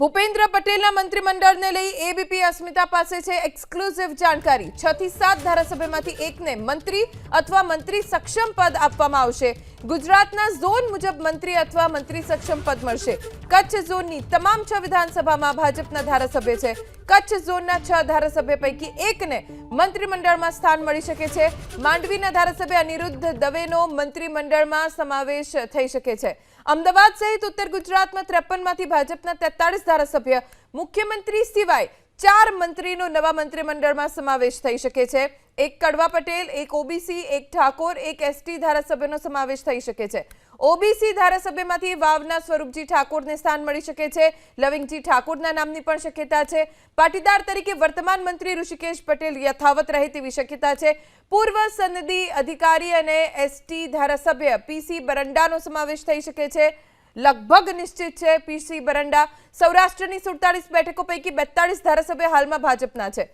ભૂપેન્દ્ર પટેલના મંત્રીમંડળને લઈ એબીપી અસ્મિતા પાસે છે એક્સક્લુઝિવ જાણકારી. છ થી સાત ધારાસભ્યમાંથી એકને મંત્રી અથવા મંત્રી સક્ષમ પદ આપવામાં આવશે. ગુજરાતના ઝોન મુજબ મંત્રી અથવા મંત્રી સક્ષમ પદ મળશે. કચ્છ ઝોનની તમામ છ વિધાનસભામાં ભાજપના ધારાસભ્ય છે. કચ્છ ઝોનના છ ધારાસભ્ય પૈકી એકને મંત્રીમંડળમાં સ્થાન મળી શકે છે. માંડવીના ધારાસભ્ય અનિરુદ્ધ દવેનો મંત્રીમંડળમાં સમાવેશ થઈ શકે છે. અમદાવાદ સહિત ઉત્તર ગુજરાતમાં ત્રેપનમાંથી ભાજપના તેતાળીસ ધારાસભ્ય. મુખ્યમંત્રી સિવાય ચાર મંત્રીનો નવા મંત્રીમંડળમાં સમાવેશ થઈ શકે છે. એક કડવા પટેલ, એક ઓબીસી, એક ઠાકોર, એક એસટી ધારાસભ્યનો સમાવેશ થઈ શકે છે. ઓબીસી ધારાસભ્યમાંથી વાવના સ્વરૂપજી ઠાકોરને સ્થાન મળી શકે છે. લવિંગજી ઠાકોરના નામની પણ શક્યતા છે. પાટીદાર તરીકે વર્તમાન મંત્રી ઋષિકેશ પટેલ યથાવત રહે તેવી શક્યતા છે. પૂર્વ સનદી અધિકારી અને એસટી ધારાસભ્ય પીસી બરંડાનો સમાવેશ થઈ શકે છે. લગભગ નિશ્ચિત છે પીસી બરંડા સૌરાષ્ટ્રની સુડતાલીસ બેઠકો પૈકી બેતાળીસ ધારાસભ્ય હાલમાં ભાજપના છે.